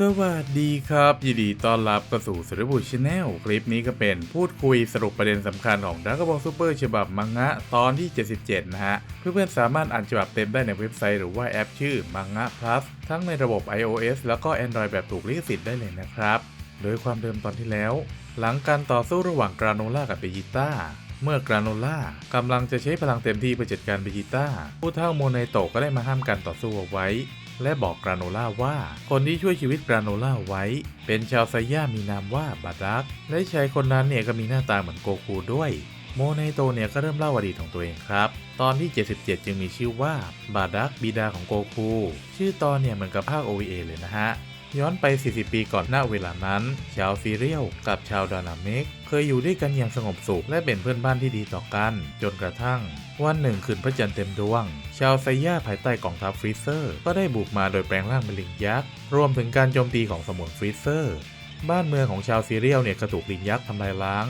สวัสดีครับ ยินดีต้อนรับเข้าสู่สารบุชแนลคลิปนี้ก็เป็นพูดคุยสรุปประเด็นสำคัญของดักบอลซูเปอร์ฉบับมังงะตอนที่ 77 นะฮะ เพื่อนๆสามารถอ่านฉบับเต็มได้ในเว็บไซต์หรือว่าแอปชื่อมังงะ plus ทั้งในระบบ iOS แล้วก็ Android แบบถูกลิขสิทธิ์ได้เลยนะครับ โดยความเดิมตอนที่แล้ว หลังการต่อสู้ระหว่างกราโนล่ากับเบจิต้าเมื่อกราโนล่ากำลังจะใช้พลังเต็มที่เพื่อจัดการเบจิต้าผู้เท่าโมเนโตก็ได้มาห้ามการต่อสู้เอาไว้ และบอกกราโนล่าว่า คนที่ช่วยชีวิตกราโนล่าไว้ เป็นชาวไซย่ามีนามว่าบาดักและชายคนนั้นเนี่ยก็มีหน้าตาเหมือนโกคูด้วย โมเนโตเนี่ยก็เริ่มเล่าอดีตของตัวเองครับ ตอนที่ 77 จึงมีชื่อว่าบาดักบิดาของโกคู ชื่อตอนเนี่ยเหมือนกับภาค OVA เลยนะฮะ ย้อนไป 40 ปีก่อนหน้าเวลานั้น ชาวซีเรียลกับชาวดานาเมกเคยอยู่ด้วยกันอย่างสงบสุขและเป็นเพื่อนบ้านที่ดีต่อกัน จนกระทั่ง วันหนึ่งคืนพระจันทร์เต็มดวง ชาวไซย่าภายใต้กองทัพฟรีเซอร์ ก็ได้บุกมาโดยแปลงร่างเป็นลิงยักษ์รวมถึงการโจมตีของสมุนฟรีเซอร์ บ้านเมืองของชาวซีเรียลเนี่ยก็ถูกลิงยักษ์ทำลายล้าง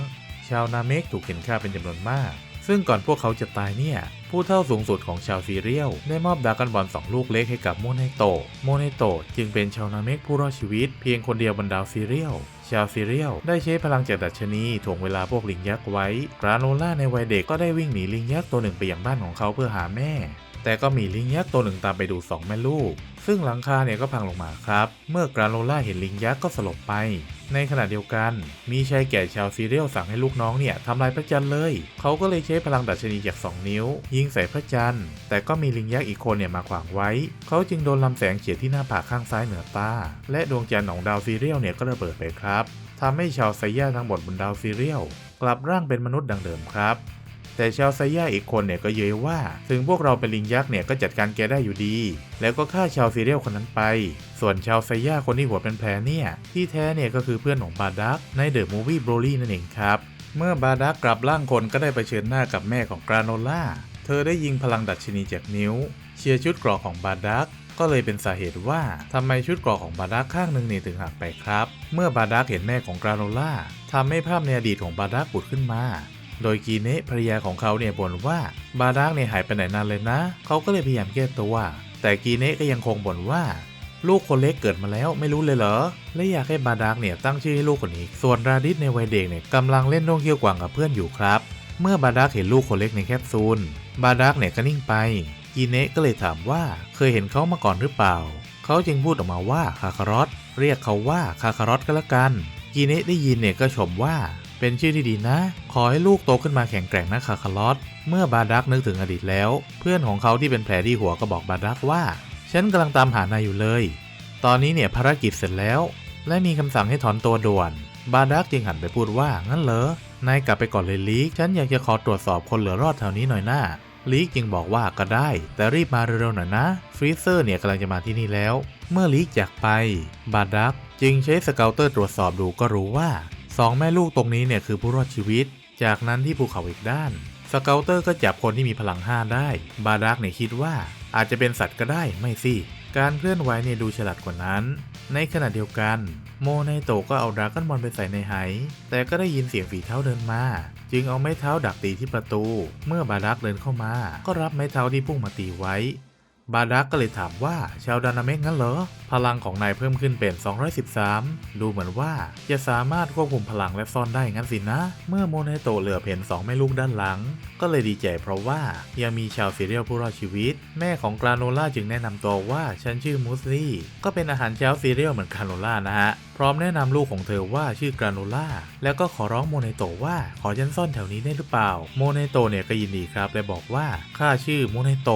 ชาวนาเมกถูกเข็นฆ่าเป็นจำนวนมาก ซึ่งก่อนพวกเขาจะตายเนี่ย ผู้เท่าสูงสุดของชาวซีเรียลได้มอบดากันบอลสองลูกเล็กให้กับโมเนโต โมเนโตจึงเป็นชาวนาเมกผู้รอดชีวิตเพียงคนเดียวบนดาวซีเรียลชาวซีเรียลได้ใช้พลังจากดัชนีถ่วงเวลาพวกลิงยักษ์ไว้กราโนล่าในวัยเด็กก็ได้วิ่งหนีลิงยักษ์ตัวหนึ่งไปยังบ้านของเขาเพื่อหาแม่ แต่ก็มีลิงยักษ์ตัวหนึ่งตามไปดูสองแม่ลูก ซึ่งหลังคาเนี่ยก็พังลงมาครับ เมื่อกราโนล่าเห็นลิงยักษ์ก็สลบไป ในขณะเดียวกัน มีชายแก่ชาวซีเรียลสั่งให้ลูกน้องเนี่ยทำลายพระจันทร์เลย เขาก็เลยใช้พลังดัชนีจาก 2 นิ้ว ยิงใส่พระจันทร์ แต่ก็มีลิงยักษ์อีกคนเนี่ยมาขวางไว้ เขาจึงโดนลำแสงเฉียดที่หน้าผากข้างซ้ายเหนือตา และดวงจันทร์ของดาวซีเรียลเนี่ยก็ระเบิดไปครับทำให้ชาวไซย่าทั้งหมดบนดาวซีเรียลกลับร่างเป็นมนุษย์ดังเดิมครับ แต่ชาวไซย่าอีกคนเนี่ยก็เย้ยว่า ถึงพวกเราเป็นลิงยักษ์เนี่ยก็จัดการแกได้อยู่ดี แล้วก็ฆ่าชาวซีเรียลคนนั้นไป ส่วนชาวไซย่าคนที่หัวเป็นแผลเนี่ย ที่แท้เนี่ยก็คือเพื่อนของบาดักในเดอะมูวี่โบรลี่นั่นเองครับ เมื่อบาดักกลับร่างคนก็ได้ไปเชิญหน้ากับแม่ของกราโนล่า เธอได้ยิงพลังดัชนีจากนิ้ว เชียร์ชุดเกรอกของบาดักก็เลยเป็นสาเหตุว่าทำไมชุดเกรอกของบาดักข้างหนึ่งเนี่ยถึงหักไปครับ เมื่อบาดักเห็นแม่ของกราโนล่าทำให้ภาพในอดีตของบาดักผุดขึ้นมา โดยกีเนะภรรยาของเขาเนี่ยบ่นว่าบาดักเนี่ยหายไปไหนนานเลยนะ เขาก็เลยพยายามแก้ตัว แต่กีเนะก็ยังคงบ่นว่า ลูกคนเล็กเกิดมาแล้วไม่รู้เลยเหรอ และอยากให้บาดักเนี่ยตั้งชื่อให้ลูกคนนี้ ส่วนราดิสในวัยเด็กเนี่ยกำลังเล่นน่องเกี้ยวกวางกับเพื่อนอยู่ครับ เมื่อบาดักเห็นลูกคนเล็กในแคปซูล บาดักเนี่ยก็นิ่งไป กีเนะก็เลยถามว่าเคยเห็นเขามาก่อนหรือเปล่า เขาจึงพูดออกมาว่าคาคารอตเรียกเขาว่าคาคารอตก็แล้วกัน กีเนะได้ยินเนี่ยก็ชมว่า เป็นชื่อที่ดีนะ ขอให้ลูกโตขึ้นมาแข็งแกร่งนะคาคารอตเมื่อบาดักนึกถึงอดีตแล้ว เพื่อนของเขาที่เป็นแผลที่หัวก็บอกบาดักว่า ฉันกำลังตามหานายอยู่เลย ตอนนี้เนี่ยภารกิจเสร็จแล้ว และมีคำสั่งให้ถอนตัวด่วน บาดักจึงหันไปพูดว่างั้นเหรอนายกลับไปก่อนเลยลีก ฉันอยากจะขอตรวจสอบคนเหลือรอดแถวนี้หน่อยนะลีกจึงบอกว่าก็ได้ แต่รีบมาเร็วๆหน่อยนะฟรีเซอร์เนี่ยกำลังจะมาที่นี่แล้ว เมื่อลีกจากไป บาดักจึงใช้สเกลเตอร์ตรวจสอบดูก็รู้ว่า สองแม่ลูกตรงนี้เนี่ยคือผู้รอดชีวิต จากนั้นที่ภูเขาอีกด้าน สเกลเตอร์ก็จับคนที่มีพลังห้าได้ บาดักเนี่ยคิดว่าอาจจะเป็นสัตว์ก็ได้ไม่สิการเคลื่อนไหวเนี่ยดูฉลาดกว่านั้น ในขณะเดียวกัน โมไนโตก็เอาดราก้อนบอลไปใส่ในไห แต่ก็ได้ยินเสียงฝีเท้าเดินมา จึงเอาไม้เท้าดักตีที่ประตู เมื่อบาดักเดินเข้ามา ก็รับไม้เท้าที่พุ่งมาตีไว้ บาดักก็เลยถามว่าชาวดานาเมกงั้นเหรอ พลังของนายเพิ่มขึ้นเป็น 213 ดูเหมือนว่าจะสามารถควบคุมพลังและซ่อนได้งั้นสินะ เมื่อโมเนโตเหลือเห็นสองแม่ลูกด้านหลัง ก็เลยดีใจเพราะว่ายังมีชาวซีเรียลผู้รอดชีวิต แม่ของกราโนล่าจึงแนะนำตัวว่าฉันชื่อมูสลี่ ก็เป็นอาหารเช้าซีเรียลเหมือนกราโนล่านะฮะพร้อมแนะนำลูกของเธอว่าชื่อกราโนล่าแล้วก็ขอร้องโมเนโตว่าขอฉันซ่อนแถวนี้ได้หรือเปล่า โมเนโตเนี่ยก็ยินดีครับและบอกว่าข้าชื่อโมเนโต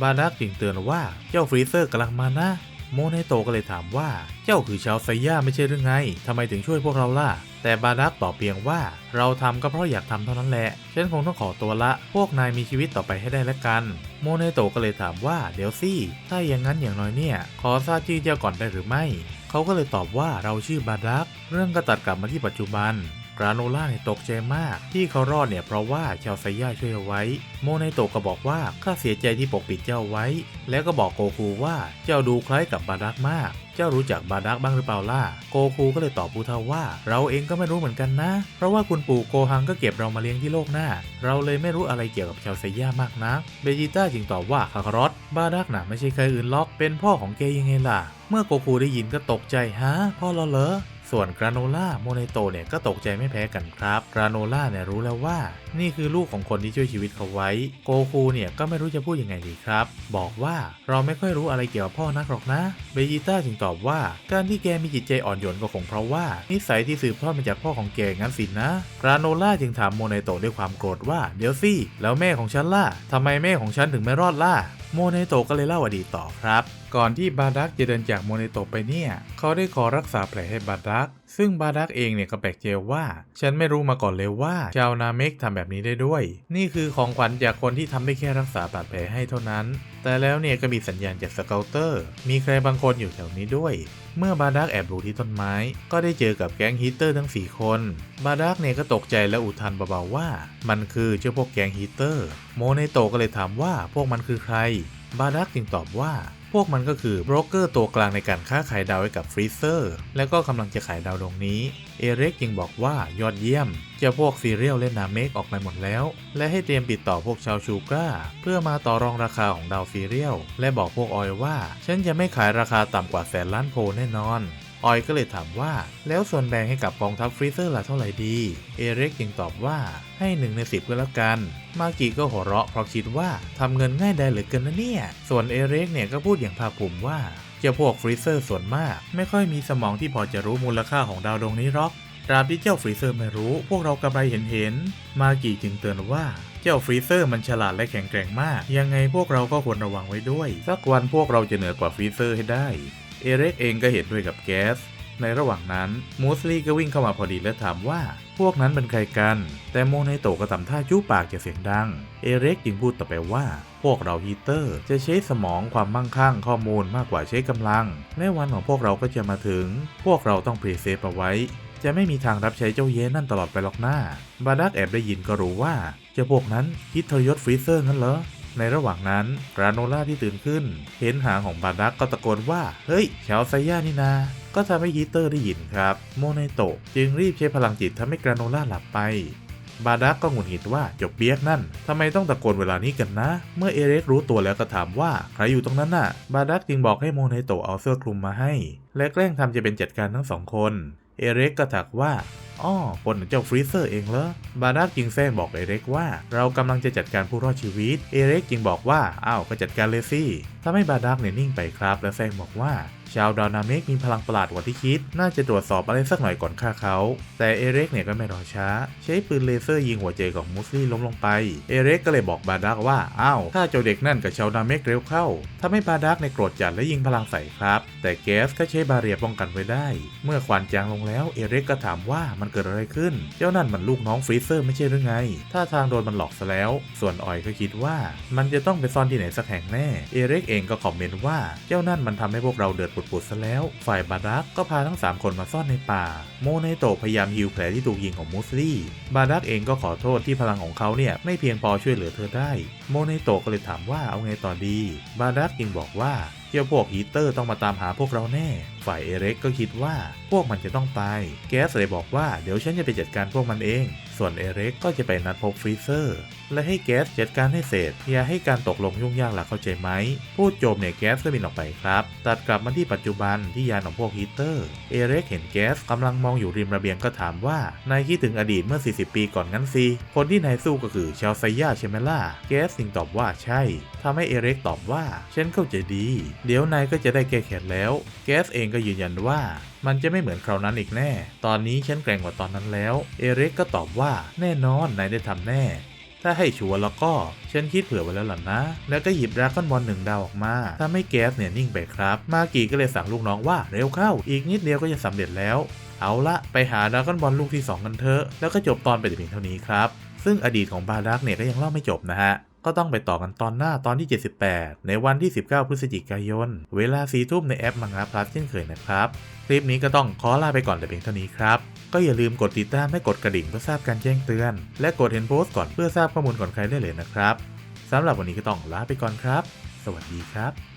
บาดักจึงเตือนว่าเจ้าฟรีเซอร์กำลังมานะโมเนโตก็เลยถามว่าเจ้าคือชาวไซย่าไม่ใช่หรือไงทำไมถึงช่วยพวกเราล่ะ แต่บาดักตอบเพียงว่า เราทำก็เพราะอยากทำเท่านั้นแหละฉันคงต้องขอตัวละ พวกนายมีชีวิตต่อไปให้ได้ละกัน โมเนโตก็เลยถามว่าเดี๋ยวสิถ้าอย่างนั้นอย่างน้อยเนี่ย ขอทราบชื่อเจ้าก่อนได้หรือไม่ เขาก็เลยตอบว่าเราชื่อบาดัก เรื่องก็ตัดกลับมาที่ปัจจุบันกราโนล่าเนี่ยตกใจมาก ที่เขารอดเนี่ยเพราะว่าชาวไซย่าช่วยเอาไว้ โมไนโตก็บอกว่าข้าเสียใจที่ปกปิดเจ้าไว้ แล้วก็บอกโกคูว่าเจ้าดูคล้ายกับบาดักมาก จ้ารู้จักบาดักบ้างหรือเปล่าล่ะ โกคูก็เลยตอบปูเทาว่า เราเองก็ไม่รู้เหมือนกันนะ เพราะว่าคุณปู่โกฮังก็เก็บเรามาเลี้ยงที่โลกหน้า เราเลยไม่รู้อะไรเกี่ยวกับชาวไซย่ามากนัก เบจิต้าจึงตอบว่าคาคารอตบาดักน่ะไม่ใช่ใครอื่นล็อก เป็นพ่อของเกยังไงล่ะ เมื่อโกคูได้ยินก็ตกใจฮะพ่อเราเหรอ ส่วนกราโนล่าโมเนโตเนี่ยก็ตกใจไม่แพ้กันครับกราโนล่าเนี่ยรู้แล้วว่า นี่คือลูกของคนที่ช่วยชีวิตเขาไว้ โกคูเนี่ยก็ไม่รู้จะพูดยังไงดีครับ บอกว่าเราไม่ค่อยรู้อะไรเกี่ยวกับพ่อนักหรอกนะเบจิต้าจึงตอบว่า การที่แกมีจิตใจอ่อนโยนก็คงเพราะว่า นิสัยที่สืบทอดมาจากพ่อของแกงั้นสินะกราโนล่าจึงถามโมเนโตด้วยความโกรธว่าเดี๋ยวสิแล้วแม่ของฉันล่ะทำไมแม่ของฉันถึงไม่รอดล่ะ โมเนโตก็เลยเล่าอดีตต่อครับ ก่อนที่บาดักจะเดินจากโมเนโตไปเนี่ย เขาได้ขอรักษาแผลให้บาดัก ซึ่งบาดักเองเนี่ยก็แปลกใจว่า ฉันไม่รู้มาก่อนเลยว่า ชาวนาเมกทำแบบนี้ได้ด้วย นี่คือของขวัญจากคนที่ทำได้แค่รักษาบาดแผลให้เท่านั้น แต่แล้วเนี่ยก็มีสัญญาณจากสเกลเตอร์ มีใครบางคนอยู่แถวนี้ด้วย เมื่อบาดักแอบดูที่ต้นไม้ ก็ได้เจอกับแก๊งฮีตเตอร์ทั้ง 4 คน บาดักเนี่ยก็ตกใจและอุทานเบาๆว่า มันคือเจ้าพวกแก๊งฮีตเตอร์ โมเนโตก็เลยถามว่าพวกมันคือใคร บาดักจึงตอบว่า พวกมันก็คือโบรกเกอร์ตัวกลางในการค้าขายดาวให้กับฟรีเซอร์ แล้วก็กำลังจะขายดาวดวงนี้ เอเร็กยังบอกว่ายอดเยี่ยม จะพวกซีเรียลและนาเมกออกไปหมดแล้ว และให้เตรียมติดต่อพวกชาวชูก้า เพื่อมาต่อรองราคาของดาวซีเรียล และบอกพวกออยว่า ฉันจะไม่ขายราคาต่ำกว่าแสนล้านโพแน่นอน ออยก็เลยถามว่า แล้วส่วนแบ่งให้กับกองทัพฟรีเซอร์ล่ะเท่าไหร่ดี เอเร็กจึงตอบว่าให้หนึ่งในสิบก็แล้วกัน มากิก็หัวเราะเพราะคิดว่าทำเงินง่ายได้เหลือเกินนะเนี่ย ส่วนเอเร็กเนี่ยก็พูดอย่างภาคภูมิว่าเจ้าพวกฟรีเซอร์ส่วนมาก ไม่ค่อยมีสมองที่พอจะรู้มูลค่าของดาวดวงนี้หรอกตราบที่เจ้าฟรีเซอร์ไม่รู้ พวกเรากำไรเห็นเห็นๆมากิจึงเตือนว่าเจ้าฟรีเซอร์มันฉลาดและแข็งแกร่งมาก ยังไงพวกเราก็ควรระวังไว้ด้วย สักวันพวกเราจะเหนือกว่าฟรีเซอร์ให้ได้ เอเร็กเองก็เห็นด้วยกับแก๊สในระหว่างนั้นมูสลีก็วิ่งเข้ามาพอดีและถามว่าพวกนั้นเป็นใครกัน แต่โมเนโตก็ทำท่าจู้ปากจะเสียงดัง เอเร็กจึงพูดต่อไปว่า พวกเราฮีเตอร์จะใช้สมองความมั่งคั่งข้อมูลมากกว่าใช้กำลัง และวันของพวกเราก็จะมาถึง พวกเราต้องเพรีเซฟเอาไว้ จะไม่มีทางรับใช้เจ้าเยนั่นตลอดไปหรอกหน้า บาดักแอบได้ยินก็รู้ว่าเจ้าพวกนั้นคิดทรยศฟรีเซอร์งั้นเหรอ ในระหว่างนั้นกราโนล่าที่ตื่นขึ้น เห็นหางของบาดักก็ตะโกนว่า เฮ้ยชาวไซย่านี่นา ก็ทำให้ฮีเตอร์ได้ยินครับ โมเนโตะจึงรีบใช้พลังจิตทำให้กราโนล่าหลับไป บาดักก็หงุดหงิดว่าจบเบียกนั่นทำไมต้องตะโกนเวลานี้กันนะ เมื่อเอเร็กรู้ตัวแล้วก็ถามว่าใครอยู่ตรงนั้นน่ะ บาดักจึงบอกให้โมเนโตะเอาเสื้อคลุมมาให้ และแกล้งทำจะเป็นจัดการทั้งสองคน เอเร็กก็ถักว่าอ้อปนเจ้าฟรีเซอร์เองเหรอบาดักจึงแซงบอกเอเร็กว่า เรากำลังจะจัดการผู้รอดชีวิต เอเร็กจึงบอกว่า อ้าว ก็จัดการเลยสิทำให้บาดักเนี่ยนิ่งไปครับ และแซงบอกว่า ชาวดาวนาเมกมีพลังประหลาดกว่าที่คิด น่าจะตรวจสอบอะไรสักหน่อยก่อนฆ่าเขา แต่เอเร็กเนี่ยก็ไม่รอช้า ใช้ปืนเลเซอร์ยิงหัวใจของมูสลี่ล้มลงไป เอเร็กก็เลยบอกบาดักว่า อ้าวฆ่าเจ้าเด็กนั่นกับชาวนาเมกเร็วเข้าทำให้บาดักในโกรธจัดและยิงพลังใส่ครับ แต่แก๊สก็ใช้บาเรียป้องกันไว้ได้ เมื่อควันจางลงแล้ว เอเร็กก็ถามว่ามันเกิดอะไรขึ้น เจ้านั่นมันลูกน้องฟรีเซอร์ไม่ใช่หรือไงถ้าทางโดนมันหลอกซะแล้ว ส่วนออยก็คิดว่า มันจะต้องไปซ่อนที่ไหนสักแห่งแน่ เอเร็กเองก็คอมเมนต์ว่าเจ้านั่นมันทำให้พวกเราเดือดปุดๆซะแล้ว ฝ่ายบารักก็พาทั้ง 3 คนมาซ่อนในป่า โมเนโตพยายามฮิวแผลที่ถูกยิงของมูสลี่ บารักเองก็ขอโทษที่พลังของเขาเนี่ยไม่เพียงพอช่วยเหลือเธอได้ โมเนโตก็เลยถามว่าเอาไงต่อดี บารักจึงบอกว่า เจ้าพวกฮีเตอร์ต้องมาตามหาพวกเราแน่ ฝ่ายเอเร็กก็คิดว่าพวกมันจะต้องตาย แกสเลยบอกว่าเดี๋ยวฉันจะไปจัดการพวกมันเอง ส่วนเอเร็กก็จะไปนัดพบฟรีเซอร์ และให้แกสจัดการให้เสร็จอย่าให้การตกลงยุ่งยากหลักเข้าใจไหม พูดจมเนี่ยแกสก็บินออกไปครับ ตัดกลับมาที่ปัจจุบันที่ยานของพวกฮีเตอร์ เอเร็กเห็นแกสกำลังมองอยู่ริมระเบียงก็ถามว่านายคิดถึงอดีตเมื่อ 40 ปีก่อนงั้นสิคนที่นายสู้ก็คือชาวไซย่าใช่ไหมล่ะแก๊สจึงตอบว่าใช่ทำให้เอเร็กตอบว่าฉันเข้าใจดีเดี๋ยวนายก็จะได้แก้แค้นแล้ว แก๊สเองก็ยืนยันว่า มันจะไม่เหมือนคราวนั้นอีกแน่ ตอนนี้ฉันแกร่งกว่าตอนนั้นแล้ว เอร็กก็ตอบว่าแน่นอนนายได้ทำแน่ ถ้าให้ชัวร์แล้วก็ฉันคิดเผื่อไว้แล้วล่ะนะ แล้วก็หยิบดราก้อนบอลหนึ่งดาวออกมาทำให้แก๊สเนี่ยนิ่งไปครับ มากีก็เลยสั่งลูกน้องว่าเร็วเข้า อีกนิดเดียวก็จะสำเร็จแล้ว เอาละไปหาดราก้อนบอลลูกที่ 2 กันเถอะ แล้วก็จบตอนไปแต่เพียงเท่านี้ครับ ซึ่งอดีตของบาดักเนี่ยก็ยังเล่าไม่จบนะฮะ ก็ต้องไปต่อกันตอนหน้าตอนที่ 78 ในวันที่ 19 พฤศจิกายน เวลาสีทุ่มในแอปมังงะพลัสเช่นเคยนะครับ คลิปนี้ก็ต้องขอลาไปก่อนแต่เพียงเท่านี้ครับ ก็อย่าลืมกดติดตามและกดกระดิ่งเพื่อทราบการแจ้งเตือน และกดเห็นโพสต์ก่อนเพื่อทราบข้อมูลก่อนใครได้เลยนะครับสำหรับวันนี้ก็ต้องลาไปก่อนครับ สวัสดีครับ